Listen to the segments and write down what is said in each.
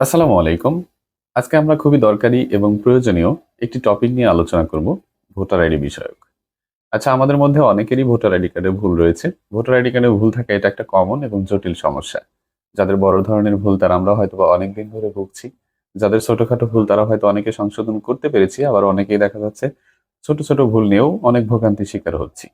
আসসালামু আলাইকুম। আজকে আমরা খুবই দরকারি এবং প্রয়োজনীয় একটি টপিক নিয়ে আলোচনা করব, ভোটার আইডি বিষয়ক। আচ্ছা আমাদের মধ্যে অনেকেরই ভোটার আইডি কার্ডে ভুল রয়েছে। ভোটার আইডি কার্ডে ভুল থাকা এটা একটা কমন এবং জটিল সমস্যা। যাদের বড় ধরনের ভুল তারা আমরা হয়তো বা অনেকদিন ধরে ভুগছি। যাদের ছোটখাটো ভুল তারা হয়তো অনেকে সংশোধন করতে পেরেছি, আবার অনেকেই দেখা যাচ্ছে ছোট ছোট ভুল নিয়েও অনেক ভোগান্তির শিকার হচ্ছি।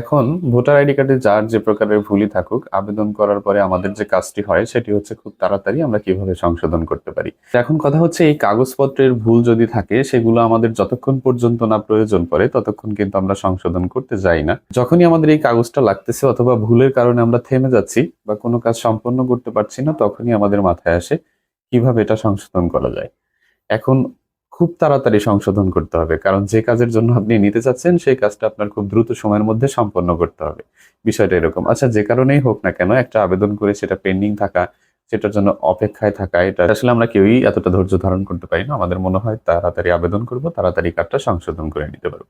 এখন ভোটার আইডি কার্ডে যার যে প্রকারের ভুলই থাকুক, আবেদন করার পরে আমাদের যে কাজটি হয় সেটি হচ্ছে খুব তাড়াতাড়ি আমরা কীভাবে সংশোধন করতে পারি। এখন কথা হচ্ছে এই কাগজপত্রের ভুল যদি থাকে, সেগুলো আমাদের যতক্ষণ পর্যন্ত না প্রয়োজন পড়ে, ততক্ষণ কিন্তু আমরা সংশোধন করতে যাই না। যখনই আমাদের এই কাগজটা লাগতেছে অথবা ভুলের কারণে আমরা থেমে যাচ্ছি বা কোনো কাজ সম্পন্ন করতে পারছি না, তখনই আমাদের মাথায় আসে কীভাবে এটা সংশোধন করা যায়। এখন খুব তাড়াতাড়ি সংশোধন করতে হবে। কারণ যে কাজের জন্য আপনি নিতে চাচ্ছেন, সেই কাজটা আপনার খুব দ্রুত সময়ের মধ্যে সম্পন্ন করতে হবে। বিষয়টা এরকম। আচ্ছা যে কারণেই হোক না কেন, একটা আবেদন করে সেটা পেন্ডিং থাকা, সেটার জন্য অপেক্ষায় থাকা, এটা আসলে আমরা কেউই এতটা ধৈর্য ধারণ করতে পারি না। আমাদের মনে হয় তাড়াতাড়ি আবেদন করব, তাড়াতাড়ি কার্ডটা সংশোধন করে নিতে পারব।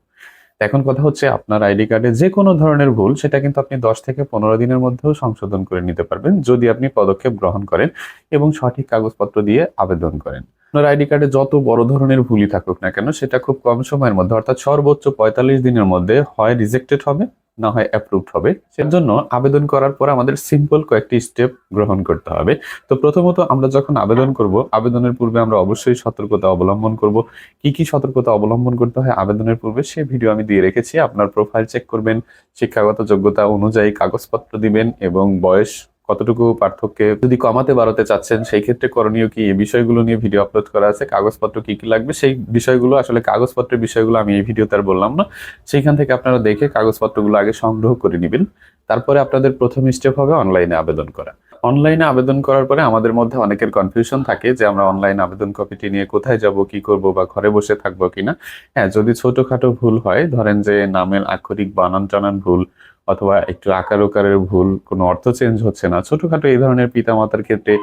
এখন কথা হচ্ছে, আপনার আইডি কার্ডে যে কোনো ধরনের ভুল, সেটা কিন্তু আপনি দশ থেকে পনেরো দিনের মধ্যেও সংশোধন করে নিতে পারবেন, যদি আপনি পদক্ষেপ গ্রহণ করেন এবং সঠিক কাগজপত্র দিয়ে আবেদন করেন। আপনার আইডি কার্ডে যত বড় ধরনের ভুলই থাকুক না কেন, সেটা খুব কম সময়ের মধ্যে, অর্থাৎ সর্বোচ্চ পঁয়তাল্লিশ দিনের মধ্যে হয় রিজেক্টেড হবে, না হয় অ্যাপ্রুভড হবে। সেজন্য আবেদন করার পর আমাদের সিম্পল কয়েকটি স্টেপ গ্রহণ করতে হবে। তো প্রথমত আমরা যখন আবেদন করব, আবেদনের পূর্বে আমরা অবশ্যই সতর্কতা অবলম্বন করব। কি কি সতর্কতা অবলম্বন করতে হয় আবেদনের পূর্বে, সে ভিডিও আমি দিয়ে রেখেছি। আপনার প্রোফাইল চেক করবেন, শিক্ষাগত যোগ্যতা অনুযায়ী কাগজপত্র দিবেন এবং বয়স কতটুকু পার্থক্যে যদি কমাতে বাড়াতে চাচ্ছেন, সেই ক্ষেত্রে করণীয় কি? এই বিষয়গুলো নিয়ে ভিডিও আপলোড করা আছে। কাগজপত্র কি কি লাগবে? সেই বিষয়গুলো, আসলে কাগজপত্রের বিষয়গুলো আমি এই ভিডিওতে আর বললাম না। সেইখান থেকে আপনারা দেখে কাগজপত্রগুলো আগে সংগ্রহ করে নেবেন। তারপরে আপনাদের প্রথম স্টেপ হবে অনলাইনে আবেদন করা। অনলাইনে আবেদন করার পরে আমাদের মধ্যে অনেকের কনফিউশন থাকে যে আমরা অনলাইন আবেদন কপিটি নিয়ে কোথায় যাব, কি করব বা ঘরে বসে থাকব কিনা। হ্যাঁ যদি ছোটখাটো ভুল হয়, ধরেন যে নামের আক্ষরিক বানান টানান ভুল অথবা একটু আকার ওকারের ভুল, কোনো অর্থ চেঞ্জ হচ্ছে না। ছোটখাটো এই ধরনের পিতামাতার ক্ষেত্রে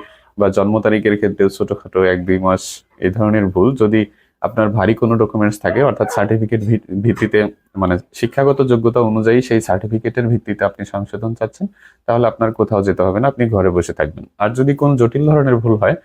বা জন্ম তারিখের ক্ষেত্রে ছোটখাটো এক, দুই মাস এই ধরনের ভুল। যদি আপনার ভারী কোনো ডকুমেন্টস থাকে, অর্থাৎ সার্টিফিকেট ভিত্তিতে মানে শিক্ষাগত যোগ্যতা অনুযায়ী সেই সার্টিফিকেটের ভিত্তিতে আপনি সংশোধন চাচ্ছেন, তাহলে আপনার কোথাও যেতে হবে না, আপনি ঘরে বসে থাকবেন। আর যদি কোনো জটিল ধরনের ভুল হয়,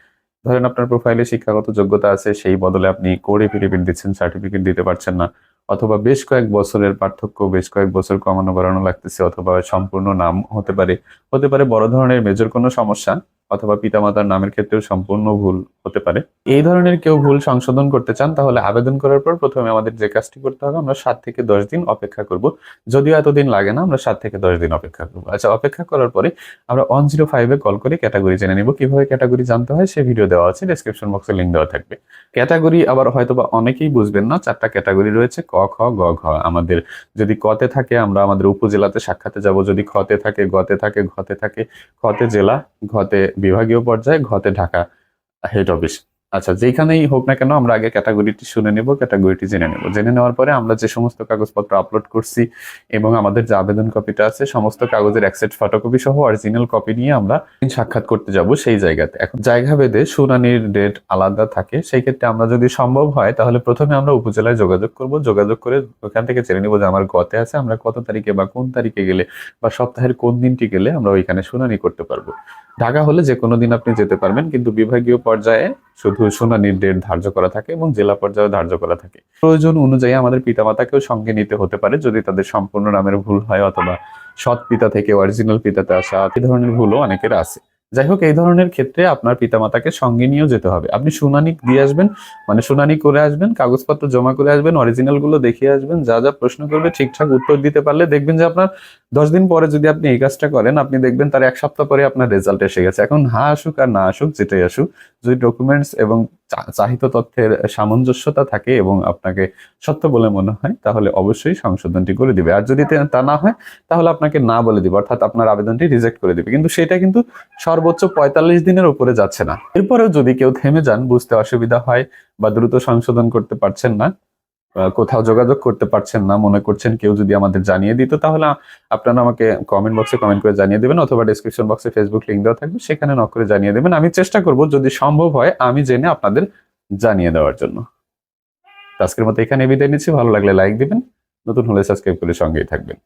ধরেন আপনার প্রোফাইলে শিক্ষাগত যোগ্যতা আছে, সেই বদলে আপনি কোড এফিডেভিট দিচ্ছেন সার্টিফিকেট দিতে পারছেন না অথবা বেশ কয়েক বছরের পার্থক্য, বেশ কয়েক বছর কমানো বাড়ানো লাগতেছে অথবা সম্পূর্ণ নাম হতে পারে। হতে পারে বড় ধরনের মেজর কোনো সমস্যা অথবা পিতামাতার নামের ক্ষেত্রেও সম্পূর্ণ ভুল হতে পারে। এই ধরনের কেউ ভুল সংশোধন করতে চান, তাহলে আবেদন করার পর প্রথমে আমাদের যে কাজটি করতে হবে, আমরা সাত থেকে দশ দিন অপেক্ষা করব। যদিও এতদিন লাগে না, আমরা সাত থেকে দশ দিন অপেক্ষা করব। আচ্ছা অপেক্ষা করার পরে আমরা ওয়ান জিরো ফাইভে কল করে ক্যাটাগরি জেনে নিব। কীভাবে ক্যাটাগরি জানতে হয় সে ভিডিও দেওয়া আছে ডিসক্রিপশন বক্সে লিঙ্ক দেওয়া থাকবে। ক্যাটাগরি আবার হয়তো বা অনেকেই বুঝবেন না, চারটা ক্যাটাগরি রয়েছে, ক, খ, গ, ঘ। আমাদের যদি কতে থাকে, আমরা আমাদের উপজেলাতে সাক্ষাতে যাব। যদি খতে থাকে, গতে থাকে, ঘতে থাকে, খতে জেলা, ঘতে বিভাগীয় পর্যায়ে, ঘতে Dhaka. I heard of us আচ্ছা যেখানেই হোক না কেন আমরা আগে ক্যাটাগরিটি শুনে নেব ক্যাটাগরিটি জেনে নেব। জেনে নেওয়ার পরে আমরা যে সমস্ত কাগজপত্র আপলোড করছি এবং আমাদের যে আবেদন কপিটা আছে, সমস্ত কাগজের অ্যাকসেপ্ট ফটোকপি সহ অরিজিনাল কপি নিয়ে আমরা সাক্ষাৎ করতে যাব সেই জায়গাতে। এখন জায়গা ভেদে শুনানির ডেট আলাদা থাকে। সেই ক্ষেত্রে আমরা যদি সম্ভব হয়, তাহলে প্রথমে আমরা উপজেলায় যোগাযোগ করব। যোগাযোগ করে ওখান থেকে জেনে নেব যে আমার গতে আছে, আমরা কত তারিখে বা কোন তারিখে গেলে বা সপ্তাহের কোন দিনটি গেলে আমরা ওইখানে শুনানি করতে পারব। ঢাকা হলে যে কোনো দিন আপনি যেতে পারবেন, কিন্তু বিভাগীয় পর্যায়ে শুধু শুনানির ডেট ধার্য করা থাকে এবং জেলা পর্যায়ে ধার্য করা থাকে। প্রয়োজন অনুযায়ী আমাদের পিতামাতাকেও সঙ্গে নিতে হতে পারে যদি তাদের সম্পূর্ণ নামের ভুল হয় অথবা সৎ পিতা থেকে অরিজিনাল পিতাতে আসা এই ধরনের ভুলও অনেকের আছে। যাই হোক, এই ধরনের ক্ষেত্রে আপনার পিতামাতাকে সঙ্গে নিয়েও যেতে হবে। আপনি শুনানি দিয়ে আসবেন মানে শুনানি করে আসবেন, কাগজপত্র জমা করে আসবেন অরিজিনালগুলো দেখিয়ে আসবেন, যা যা প্রশ্ন করবে ঠিকঠাক উত্তর দিতে পারলে দেখবেন যে আপনার দশ দিন পরে যদি আপনি এই কাজটা করেন, আপনি দেখবেন তার এক সপ্তাহ পরে আপনার রেজাল্ট এসে গেছে। এখন হা আসুক আর না আসুক, যেটাই আসুক, যদি ডকুমেন্টস এবং চাহিত তথ্যের সামঞ্জস্যতা থাকে এবং আপনাকে সত্য বলে মনে হয়, তাহলে অবশ্যই সংশোধনটি করে দিবে। আর যদি তা না হয়, তাহলে আপনাকে না বলে দিবে, অর্থাৎ আপনার আবেদনটি রিজেক্ট করে দিবে। কিন্তু সেটা কিন্তু সর্বোচ্চ পঁয়তাল্লিশ দিনের উপরে যাচ্ছে না। এরপরেও যদি কেউ থেমে যান, বুঝতে অসুবিধা হয় বা দ্রুত সংশোধন করতে পারছেন না কোথাও যোগাযোগ করতে পারছেন না, মনে করছেন কেউ যদি আমাদের জানিয়ে দিত, তাহলে আপনারা আমাকে কমেন্ট বক্সে কমেন্ট করে জানিয়ে দেবেন অথবা ডিসক্রিপশন বক্সে ফেসবুক লিঙ্ক দেওয়া থাকবে, সেখানে নক করে জানিয়ে দেবেন। আমি চেষ্টা করব, যদি সম্ভব হয়, আমি জেনে আপনাদের জানিয়ে দেওয়ার জন্য। আজকের মতো এখানে বিদায় নিচ্ছি। ভালো লাগলে লাইক দিবেন, নতুন হলে সাবস্ক্রাইব করে সঙ্গেই থাকবেন।